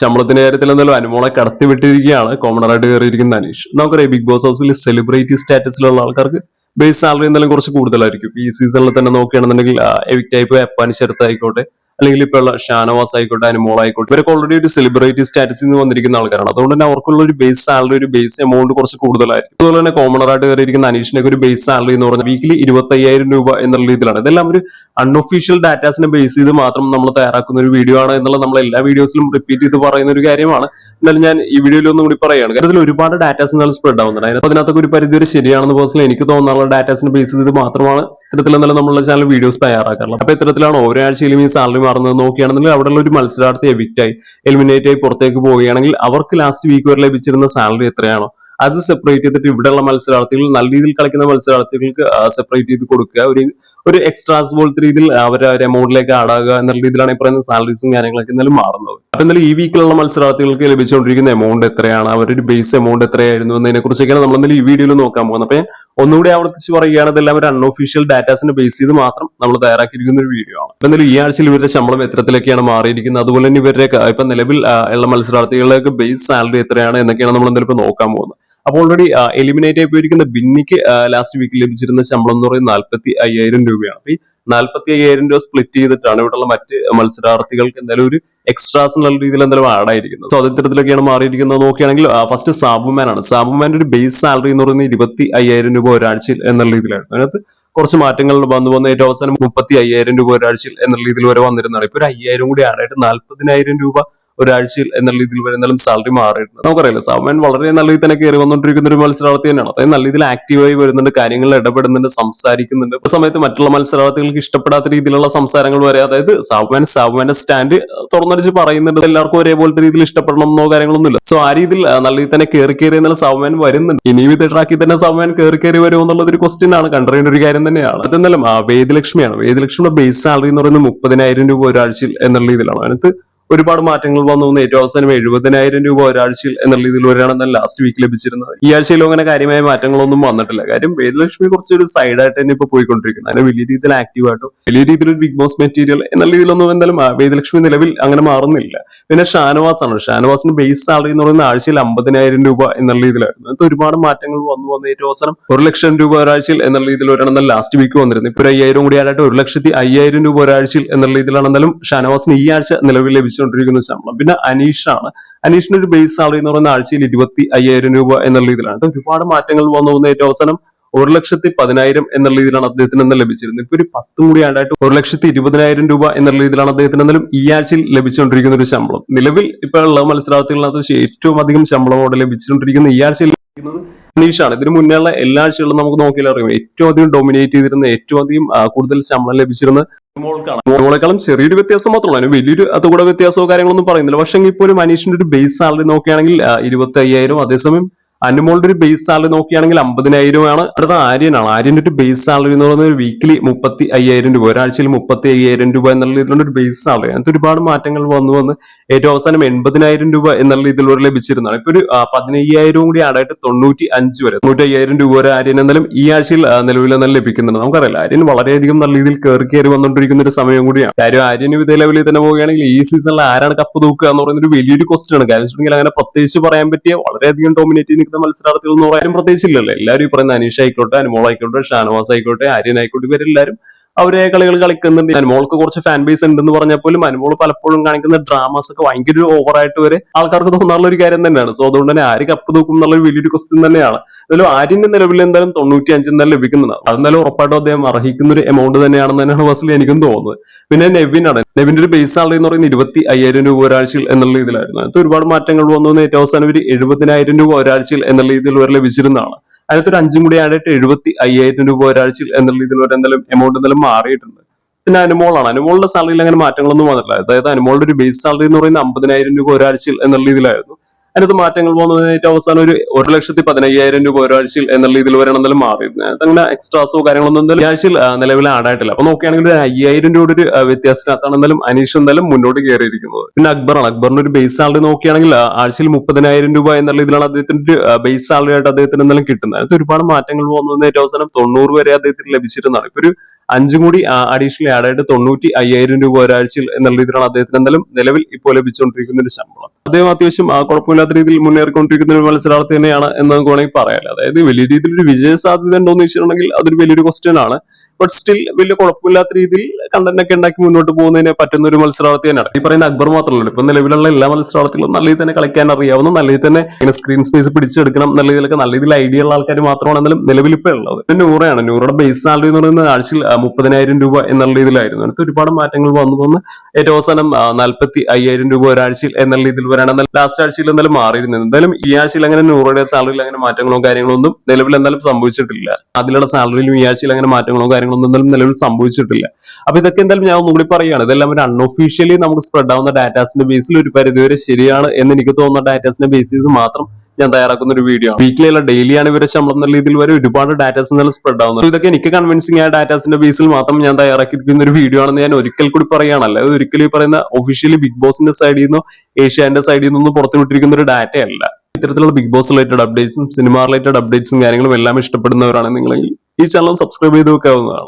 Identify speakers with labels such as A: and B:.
A: ശമ്പളത്തിന്റെ കാര്യത്തിൽ എന്തായാലും അനുമോളെ കടത്തി വിട്ടിരിക്കുകയാണ്. കോമണർ ആയിട്ട് കയറിയിരിക്കുന്ന അനീഷ്. നമുക്കറിയാം ബിഗ് ബോസ് ഹൗസിൽ സെലിബ്രിറ്റി സ്റ്റാറ്റസിലുള്ള ആൾക്കാർക്ക് ബേസ് സാലറി എന്തായാലും കുറച്ച് കൂടുതലായിരിക്കും. ഈ സീസണിൽ തന്നെ നോക്കുകയാണെന്നുണ്ടെങ്കിൽ എവിക്റ്റ് ആയി പോയ അപ്പാൻ ശരത്ത് ആയിക്കോട്ടെ അല്ലെങ്കിൽ ഇപ്പോൾ ഉള്ള ഷാനവാസ് ആയിക്കോട്ടെ അനുമോൾ ആയിക്കോട്ടെ ഇവരൊക്കെ ഓൾറെഡി ഒരു സെലിബ്രിറ്റി സ്റ്റാറ്റസിൽ നിന്ന് വന്നിരിക്കുന്ന ആൾക്കാരാണ്. അതുകൊണ്ട് തന്നെ അവർക്കുള്ള ഒരു ബേസ് സാലറി ഒരു ബേസ് എമൗണ്ട് കുറച്ച് കൂടുതലായിരിക്കും. അതുപോലെ തന്നെ കോമൺ ആയിട്ട് കയറിയിരിക്കുന്ന അനീഷിനൊക്കെ ഒരു ബേസ് സാലറി എന്ന് പറഞ്ഞാൽ വീക്കിലി ഇരുപത്തി അയ്യായിരം രൂപ എന്നുള്ള രീതിയിലാണ്. ഇതെല്ലാം ഒരു അൺഒഫീഷ്യൽ ഡാറ്റാസിനെ ബേസ് ചെയ്ത് മാത്രം നമ്മൾ തയ്യാറാക്കുന്ന ഒരു വീഡിയോ ആണ് എന്നുള്ളത് നമ്മൾ എല്ലാ വീഡിയോസിലും റിപ്പീറ്റ് ചെയ്ത് പറയുന്ന ഒരു കാര്യമാണ്. എന്നാലും ഞാൻ ഈ വീഡിയോയിൽ ഒന്നും കൂടി പറയുകയാണ്. കാര്യത്തിൽ ഒരുപാട് ഡാറ്റാസ് എന്നാലും സ്പ്രെഡ് ആവുന്നുണ്ട്. അതിനകത്ത് അതിനകത്തൊക്കെ ഒരു പരിധി വരെ ശരിയാണെന്ന് പേഴ്സണലി എനിക്ക് തോന്നാനുള്ള ഡാറ്റാസിനെ ബേസ് ചെയ്ത് മാത്രമാണ് ഇത്തരത്തിൽ എന്നാലും നമ്മളുടെ ചാനൽ വീഡിയോസ് തയ്യാറാക്കാറുള്ളത്. അപ്പൊ ഇത്തരത്തിലാണ് ഓരോ ആഴ്ചയിലും ഈ സാലറി മാറുന്നത് നോക്കുകയാണെന്നുണ്ടെങ്കിൽ അവിടെയുള്ള ഒരു മത്സരാർത്ഥി എവിക്റ്റ് ആയി എലിമിനേറ്റ് ആയി പുറത്തേക്ക് പോവുകയാണെങ്കിൽ അവർക്ക് ലാസ്റ്റ് വീക്ക് വരെ ലഭിച്ചിരുന്ന സാലറി എത്രയാണോ അത് സെപ്പറേറ്റ് ചെയ്തിട്ട് ഇവിടെയുള്ള മത്സരാർത്ഥികൾ നല്ല രീതിയിൽ കളിക്കുന്ന മത്സരാർത്ഥികൾക്ക് സെപ്പറേറ്റ് ചെയ്ത് കൊടുക്കുക. ഒരു ഒരു എക്സ്ട്രാസ് പോലത്തെ രീതിയിൽ അവർ ഒരു എമൗണ്ടിലേക്ക് ആടാകുക എന്നുള്ള രീതിയിലാണ് ഈ പറയുന്ന സാലറീസും കാര്യങ്ങളൊക്കെ എന്നാലും മാറുന്നത്. അപ്പൊ എന്നാലും ഈ വീക്കിലുള്ള മത്സരാർത്ഥികൾക്ക് ലഭിച്ചുകൊണ്ടിരിക്കുന്ന എമൗണ്ട് എത്രയാണ്? അവരുടെ ബേസ് എമൗണ്ട് എത്രയായിരുന്നു എന്നതിനെ കുറിച്ചൊക്കെയാണ് നമ്മൾ ഈ വീഡിയോയിൽ നോക്കാൻ പോകുന്നത്. അപ്പൊ ഒന്നുകൂടി ആവർത്തിച്ച് പറയുകയാണ് ഇതെല്ലാം ഒരു അൺഒഫീഷ്യൽ ഡാറ്റാസിനെ ബേസ് ചെയ്ത് മാത്രം നമ്മൾ തയ്യാറാക്കിയിരിക്കുന്ന ഒരു വീഡിയോ ആണ്. എന്തായാലും ഈ ആഴ്ചയിൽ ഇവരുടെ ശമ്പളം എത്രത്തിലൊക്കെയാണ് മാറിയിരിക്കുന്നത്? അതുപോലെ തന്നെ ഇവരുടെ ഇപ്പൊ നിലവിൽ ഉള്ള മത്സരാർത്ഥികളുടെ ബേസ് സാലറി എത്രയാണ് എന്നൊക്കെയാണ് നമ്മൾ എന്തായാലും ഇപ്പൊ നോക്കാൻ പോകുന്നത്. അപ്പോൾ ഓൾറെഡി എലിമിനേറ്റ് ആയി പോയിരിക്കുന്ന ബിന്നിക്ക് ലാസ്റ്റ് വീക്കിൽ ലഭിച്ചിരുന്ന ശമ്പളം എന്ന് പറയുന്നത് നാൽപ്പത്തി അയ്യായിരം രൂപയാണ്. അപ്പൊ ഈ നാൽപ്പത്തി അയ്യായിരം രൂപ സ്പ്ലിറ്റ് ചെയ്തിട്ടാണ് ഇവിടെയുള്ള മറ്റ് മത്സരാർത്ഥികൾക്ക് എന്തായാലും ഒരു എക്സ്ട്രാസ് എന്നുള്ള രീതിയിൽ എന്തായാലും ആഡ് ആയിരിക്കുന്നത്. സോ അതിത്തരത്തിലൊക്കെയാണ് മാറിയിരിക്കുന്നത്. നോക്കുകയാണെങ്കിൽ ഫസ്റ്റ് സാബുമാൻ ആണ്. സാബുമാന്റെ ഒരു ബേസ് സാലറി എന്ന് പറയുന്നത് ഇരുപത്തി അയ്യായിരം രൂപ ഒരാഴ്ചയിൽ എന്നുള്ള രീതിയിലായിരുന്നു അതിനകത്ത് കുറച്ച് മാറ്റങ്ങൾ വന്നു വന്ന. ഏറ്റവും അവസാനം മുപ്പത്തി അയ്യായിരം രൂപ ഒരാഴ്ചയിൽ എന്നുള്ള രീതിയിൽ വരെ വന്നിരുന്നതാണ്. ഇപ്പൊ ഒരു അയ്യായിരം കൂടി ആഡ് നാല്പതിനായിരം രൂപ ഒരാഴ്ചയിൽ എന്നുള്ള രീതിയിൽ വരെ എന്തായാലും സാലറി മാറിയിട്ടുണ്ട്. നമുക്കറിയില്ല സാമൻ വളരെ നല്ല രീതിയിൽ തന്നെ കയറി വന്നുകൊണ്ടിരിക്കുന്ന ഒരു മത്സരാർത്ഥി തന്നെയാണ്. അതായത് നല്ല രീതിയിൽ ആക്റ്റീവായി വരുന്നുണ്ട് കാര്യങ്ങളിൽ ഇടപെടുന്നുണ്ട് സംസാരിക്കുന്നുണ്ട്. ആ സമയത്ത് മറ്റുള്ള മത്സരാർത്ഥികൾക്ക് ഇഷ്ടപ്പെടാത്ത രീതിയിലുള്ള സംസാരങ്ങൾ വരെ അതായത് സാബുമാൻ സാബുമാന്റെ സ്റ്റാൻഡ് തുറന്നടിച്ച് പറയുന്നുണ്ട് എല്ലാവർക്കും ഒരേപോലത്തെ രീതിയിൽ ഇഷ്ടപ്പെടണം ഇഷ്ടപ്പെടണമെന്നോ കാര്യങ്ങളൊന്നുമില്ല സോ ആ രീതിയിൽ നല്ല രീതിയിൽ തന്നെ കയറി കയറി എന്നുള്ള സാബുമാൻ വരുന്നുണ്ട്. ഇനിയും ഇത് ട്രാക്കിൽ തന്നെ സാബുമാൻ കയറി കയറി വരുമോ എന്നുള്ളത് ഒരു ക്വസ്റ്റ്യൻ ആണ്. കണ്ടറിയേണ്ട ഒരു കാര്യം തന്നെയാണ്. അതെന്നാലും വേദലക്ഷ്മിയാണ്. വേദലക്ഷ്മിയുടെ ബേസ് സാലറി എന്ന് പറയുന്നത് മുപ്പതിനായിരം രൂപ ഒരാഴ്ചയിൽ എന്നുള്ള രീതിയിലാണ്. അതിനകത്ത് ഒരുപാട് മാറ്റങ്ങൾ വന്നു ഏറ്റവും അവസാനം എഴുപതിനായിരം രൂപ ഒരാഴ്ചയിൽ എന്നുള്ള രീതിയിൽ വരെയാണ് ലാസ്റ്റ് വീക്ക് ലഭിച്ചിരുന്നത്. ഈ ആഴ്ചയിലും അങ്ങനെ കാര്യമായ മാറ്റങ്ങളൊന്നും വന്നിട്ടില്ല. കാര്യം വേദലക്ഷ്മി കുറച്ചൊരു സൈഡായിട്ട് തന്നെ ഇപ്പൊ പോയിക്കൊണ്ടിരിക്കുന്നത് അതിന് വലിയ രീതിയിൽ ആക്റ്റീവ് ആയിട്ടോ വലിയ രീതിയിൽ ഒരു ബിഗ് ബോസ് മെറ്റീരിയൽ എന്നുള്ള രീതിയിലൊന്നും എന്തായാലും വേദലക്ഷ്മി നിലവിൽ അങ്ങനെ മാറുന്നില്ല. പിന്നെ ഷാനവാസ് ആണ് ഷാനവാസിന് ബേസ് സാലറി എന്ന് പറയുന്ന ആഴ്ചയിൽ അമ്പതിനായിരം രൂപ എന്നുള്ള രീതിയിലായിരുന്നു അത് ഒരുപാട് മാറ്റങ്ങൾ വന്നു വന്ന്. ഏറ്റവും അവസാനം ഒരു ലക്ഷം രൂപ ഒരാഴ്ചയിൽ എന്നുള്ള രീതിയിൽ വരണം ലാസ്റ്റ് വീക്ക് വന്നിരുന്നു ഇപ്പൊ ഒരു അയ്യായിരം കൂടി ആയിട്ട് ഒരു ലക്ഷത്തി അയ്യായിരം രൂപ ഒരാഴ്ചയിൽ എന്നുള്ള രീതിയിലാണ് ഷാനവാസിന് ഈ ആഴ്ച നിലവിൽ ലഭിച്ചുകൊണ്ടിരിക്കുന്ന ശമ്പളം. പിന്നെ അനീഷ് ആണ് അനീഷിന് ഒരു ബേസ് സാലറി എന്ന് പറയുന്ന ആഴ്ചയിൽ ഇരുപത്തി അയ്യായിരം രൂപ എന്നുള്ള രീതിയിലാണ്. ഒരുപാട് മാറ്റങ്ങൾ വന്നു പോകുന്ന ഏറ്റവും അവസാനം ഒരു ലക്ഷത്തി പതിനായിരം എന്നുള്ള രീതിയിലാണ് അദ്ദേഹത്തിന് ഇന്ന് ലഭിച്ചിരുന്നത്. ഇപ്പൊ ഒരു പത്തും കൂടി ആണ്ടായിട്ട് ഒരു ലക്ഷത്തി ഇരുപതിനായിരം രൂപ എന്നുള്ള രീതിയിലാണ് അദ്ദേഹത്തിന് എന്നാലും ഈ ആഴ്ചയിൽ ലഭിച്ചുകൊണ്ടിരിക്കുന്ന ഒരു ശമ്പളം. നിലവിൽ ഇപ്പൊ ഉള്ള മത്സരാർത്ഥികളിനകത്ത് ഏറ്റവും അധികം ശമ്പളമോടെ ലഭിച്ചുകൊണ്ടിരിക്കുന്ന ഈ ആഴ്ചയിൽ ലഭിക്കുന്നത് അനീഷാണ് ഇതിന് മുന്നേയുള്ള എല്ലാ ആഴ്ചകളിലും നമുക്ക് നോക്കിയാൽ അറിയാം. ഏറ്റവും അധികം ഡൊമിനേറ്റ് ചെയ്തിരുന്ന ഏറ്റവും അധികം കൂടുതൽ ശമ്പളം ലഭിച്ചിരുന്ന മോൾക്കാണ്. മോളെക്കാളും ചെറിയൊരു വ്യത്യാസം മാത്രമല്ല അതിന് വലിയൊരു അതുകൂടെ വ്യത്യാസമോ കാര്യങ്ങളൊന്നും പറയുന്നില്ല. പക്ഷേ ഇപ്പോൾ ഒരു മനീഷിന്റെ ഒരു ബേസ് സാലറി നോക്കുകയാണെങ്കിൽ ഇരുപത്തി അയ്യായിരം അതേസമയം അനുമോളുടെ ഒരു ബേസ് സാലറി നോക്കുകയാണെങ്കിൽ അമ്പതിനായിരം ആണ്. അടുത്ത ആര്യനാണ്. ആര്യന്റെ ഒരു ബേസ് സാലറി എന്ന് പറയുന്നത് വീക്കിലി മുപ്പത്തി അയ്യായിരം രൂപ ഒരാഴ്ചയിൽ മുപ്പത്തി അയ്യായിരം രൂപ എന്നുള്ള രീതിയിലുള്ള ഒരു ബേസ് സാലറി അങ്ങനത്തെ ഒരുപാട് മാറ്റങ്ങൾ വന്നു വന്ന് ഏറ്റവും അവസാനം എൺപതിനായിരം രൂപ എന്നുള്ള രീതിയിലൂടെ ലഭിച്ചിരുന്നതാണ്. ഇപ്പൊ ഒരു പതിനയ്യായിരവും കൂടി ആടായിട്ട് തൊണ്ണൂറ്റി അഞ്ച് വരെ തൊണ്ണൂറ്റി അയ്യായിരം രൂപ വരെ ആര്യൻ എന്നാലും ഈ ആഴ്ചയിൽ നിലവിൽ എന്നാലും ലഭിക്കുന്നുണ്ട്. നമുക്കറിയാം ആര്യൻ വളരെയധികം നല്ല രീതിയിൽ കയറി കയറി വന്നുകൊണ്ടിരിക്കുന്ന ഒരു സമയം കൂടിയാണ്. കാര്യം ആര്യന് ഇതേ ലെവലിൽ തന്നെ പോവുകയാണെങ്കിൽ ഈ സീസണിൽ ആരാണ് കപ്പ് തൂക്കുക എന്ന് പറയുന്ന ഒരു വലിയൊരു ക്വസ്റ്റ്യൻ ആണ്. കാര്യം അങ്ങനെ പ്രത്യേകിച്ച് പറയാൻ പറ്റിയ വളരെയധികം ഡോമിനേറ്റ് ചെയ്ത് നിൽക്കുന്ന മത്സരാർത്ഥികൾ എന്ന് പറയാനും പ്രത്യേകിച്ചില്ലല്ലോ. എല്ലാവരും ഈ പറയുന്ന അനീഷ് ആയിക്കോട്ടെ അനുമോൾ ആയിക്കോട്ടെ ഷാനവാസ് ആയിക്കോട്ടെ ആര്യൻ ആയിക്കോട്ടെ ഇവരെല്ലാവരും അവരെ കളികൾ കളിക്കുന്നുണ്ട്. അനുമോൾക്ക് കുറച്ച് ഫാൻ ബേസ് ഉണ്ടെന്ന് പറഞ്ഞാൽ പോലും അനുമോൾ പലപ്പോഴും കാണിക്കുന്ന ഡ്രാമാസ് ഒക്കെ ഭയങ്കര ഓവറായിട്ട് വരെ ആൾക്കാർക്ക് തോന്നാറുള്ള ഒരു കാര്യം തന്നെയാണ്. സോ അതുകൊണ്ട് തന്നെ ആര് കപ്പ് തൂക്കും എന്നുള്ള വലിയൊരു ക്വസ്റ്റ്യൻ തന്നെയാണ്. എന്തായാലും ആര്യന്റെ നിലവിൽ എന്തായാലും തൊണ്ണൂറ്റി അഞ്ച് എന്തായാലും ലഭിക്കുന്നതാണ് അതെന്തായാലും ഉറപ്പായിട്ടും അദ്ദേഹം അർഹിക്കുന്ന ഒരു എമൗണ്ട് തന്നെയാണെന്ന് തന്നെയാണ് ബസ്സിൽ എനിക്കും തോന്നുന്നത്. പിന്നെ നെവിനാണ്. നെവിന്റെ ഒരു ബേസ് സാലറി എന്ന് പറയുന്നത് ഇരുപത്തി അയ്യായിരം രൂപ ഒരാഴ്ചയിൽ എന്നുള്ള ഇതിലായിരുന്നു അതിനകത്ത് ഒരുപാട് മാറ്റങ്ങൾ വന്നു. ഏറ്റവും അവസാനം ഒരു എഴുപതിനായിരം രൂപ ഒരാഴ്ചയിൽ എന്നുള്ള രീതിയിൽ വരെ ലഭിച്ചിരുന്നതാണ്. അതിനകത്ത് ഒരു അഞ്ചും കൂടി ആയിട്ട് എഴുപത്തി അയ്യായിരം രൂപ ഒരാഴ്ചയിൽ എന്നുള്ള രീതിയിൽ വരെ എന്തായാലും എമൗണ്ട് എന്തായാലും മാറിയിട്ടുണ്ട്. പിന്നെ അനുമോളാണ്. അനുമോളുടെ സാലറിയിൽ അങ്ങനെ മാറ്റങ്ങളൊന്നും വന്നിട്ടില്ല. അതായത് അനുമോളുടെ ഒരു ബേസ് സാലറി എന്ന് പറയുന്നത് അമ്പതിനായിരം രൂപ ഒരാഴ്ചയിൽ എന്നുള്ള രീതിയിലായിരുന്നു. അതിനകത്ത് മാറ്റങ്ങൾ ഏറ്റവും അവസാനം ഒരു ഒരു ലക്ഷത്തി പതിനയ്യായിരം രൂപ ഒരാഴ്ചയിൽ എന്നുള്ള രീതിയിൽ വരെ എന്തായാലും മാറി. അങ്ങനെ എക്സ്ട്രാസോ കാര്യങ്ങളൊന്നും എന്തായാലും ഈ ആഴ്ചയിൽ നിലവിൽ ആഡായിട്ടില്ല. അപ്പൊ നോക്കുകയാണെങ്കിൽ ഒരു അയ്യായിരം രൂപയുടെ ഒരു വ്യത്യാസത്തിനകത്താണ് എന്തായാലും അനീഷ് എന്തായാലും മുന്നോട്ട് കയറിയിരിക്കുന്നത്. പിന്നെ അക്ബറാണ്. അക്ബറിന്റെ ഒരു ബേസ് സാലറി നോക്കുകയാണെങ്കിൽ ആഴ്ചയിൽ മുപ്പതിനായിരം രൂപ എന്നുള്ള ഇതിലാണ് അദ്ദേഹത്തിന്റെ ഒരു ബേസ് സാലറി ആയിട്ട് അദ്ദേഹത്തിന് എന്തായാലും കിട്ടുന്നത്. അതിനകത്ത് ഒരുപാട് മാറ്റങ്ങൾ ഏറ്റവും അവസാനം തൊണ്ണൂറ് വരെ അദ്ദേഹത്തിന് ലഭിച്ചിരുന്നതാണ്. ഇപ്പൊ ഒരു അഞ്ചും കൂടി അഡീഷണൽ ആഡ് ആയിട്ട് തൊണ്ണൂറ്റി അയ്യായിരം രൂപ ഒരാഴ്ചയിൽ എന്നുള്ള രീതിയിലാണ് അദ്ദേഹത്തിന് എന്തായാലും നിലവിൽ ഇപ്പോൾ ലഭിച്ചുകൊണ്ടിരിക്കുന്ന ഒരു ശമ്പളം. അദ്ദേഹം അത്യാവശ്യം കുഴപ്പമില്ലാത്ത രീതിയിൽ മുന്നേറിക്കൊണ്ടിരിക്കുന്ന ഒരു മത്സരാർത്ഥി തന്നെയാണ് എന്ന് വേണമെങ്കിൽ പറയാം. അതായത് വലിയ രീതിയിൽ ഒരു വിജയ സാധ്യത ഉണ്ടോ എന്ന് ചോദിച്ചിട്ടുണ്ടെങ്കിൽ അതൊരു വലിയൊരു ക്വസ്റ്റ്യൻ ആണ്. ബട്ട് സ്റ്റിൽ വലിയ കുഴപ്പമില്ലാത്ത രീതിയിൽ കണ്ടന്റ് ഒക്കെ ഉണ്ടാക്കി മുന്നോട്ട് പോകുന്നതിന് പറ്റുന്ന ഒരു മത്സരാർത്ഥി തന്നെയാണ്. ഈ പറയുന്ന അക്ബർ മാത്രമല്ല ഇപ്പൊ നിലവിലുള്ള എല്ലാ മത്സരാർത്ഥികളും നല്ല രീതിയിൽ തന്നെ കളിക്കാൻ അറിയാവുന്ന നല്ല രീതിയിൽ തന്നെ ഇങ്ങനെ സ്ക്രീൻ സ്പേസ് പിടിച്ചെടുക്കണം നല്ല രീതിയിലൊക്കെ നല്ല രീതിയിൽ ഐഡിയ ഉള്ള ആൾക്കാർ മാത്രമാണ് എന്നാലും നിലവിൽ ഇപ്പൊ ഉള്ളത്. പിന്നെ നൂറയാണ്. നൂറുടെ ബേസ് സാലറി എന്ന് പറയുന്നത് ആഴ്ചയിൽ മുപ്പതിനായിരം രൂപ എന്നുള്ള രീതിയിലായിരുന്നു. അതിനകത്ത് ഒരുപാട് മാറ്റങ്ങൾ വന്നു വന്ന് ഏറ്റവും അവസാനം നാൽപ്പത്തി അയ്യായിരം രൂപ ഒരാഴ്ചയിൽ എന്നുള്ള രീതിയിൽ വരാണ്. എന്നാൽ ലാസ്റ്റ് ആഴ്ചയിൽ എന്തായാലും മാറിയിരുന്നത് എന്തായാലും ഈ ആഴ്ചയിൽ അങ്ങനെ നൂറുടെ സാലറിയിൽ അങ്ങനെ മാറ്റങ്ങളോ കാര്യങ്ങളോ ഒന്നും നിലവിൽ എന്തായാലും സംഭവിച്ചിട്ടില്ല. അതിലുള്ള സാലറിയിലും ഈ ആഴ്ചയിൽ അങ്ങനെ മാറ്റങ്ങളോ കാര്യങ്ങളോ ഒന്നും എന്തായാലും നിലവിൽ സംഭവിച്ചിട്ടില്ല. അപ്പൊ ഇതൊക്കെ എന്തായാലും ഞാൻ ഒന്നുകൂടി പറയുകയാണ്. ഇതെല്ലാം ഒരു അൺഒഫീഷ്യലി നമുക്ക് സ്പ്രെഡ് ആവുന്ന ഡാറ്റാസിന്റെ ബേസിൽ ഒരു പരിധിവരെ ശരിയാണ് എന്ന് എനിക്ക് തോന്നുന്ന ഡാറ്റാസിന്റെ ബേസ് ചെയ്ത് മാത്രം ഞാൻ തയ്യാറാക്കുന്ന ഒരു വീഡിയോ ആണ്. വീക്കിലി അല്ല ഡെയിലി ആണ് ഇവരെ ശമ്പളം എന്ന രീതിയിൽ വരെ ഒരുപാട് ഡാറ്റാസ് നല്ല സ്പ്രെഡ് ആവുന്നത് ഇതൊക്കെ എനിക്ക് കൺവിൻസിംഗ് ആയ ഡാറ്റാസിന്റെ ബേസിൽ മാത്രം ഞാൻ തയ്യാറാക്കിയിരിക്കുന്ന ഒരു വീഡിയോ ആണെന്ന് ഞാൻ ഒരിക്കൽ കൂടി പറയുകയാണല്ലോ. അത് ഒരിക്കലും പറയുന്ന ഒഫീഷ്യലി ബിഗ് ബോസിന്റെ സൈഡിൽ നിന്നോ ഏഷ്യാന്റെ സൈഡിൽ നിന്നോ പുറത്തു വിട്ടിരിക്കുന്ന ഒരു ഡാറ്റ അല്ല. ഇത്തരത്തിലുള്ള ബിഗ് ബോസ് റിലേറ്റഡ് അപ്ഡേറ്റ്സും സിനിമ റിലേറ്റഡ് അപ്ഡേറ്റ്സും കാര്യങ്ങളും എല്ലാം ഇഷ്ടപ്പെടുന്നവരാണ് നിങ്ങളെങ്കിൽ. ഈ ചാനൽ സബ്സ്ക്രൈബ് ചെയ്ത് വെക്കാവുന്നതാണ്.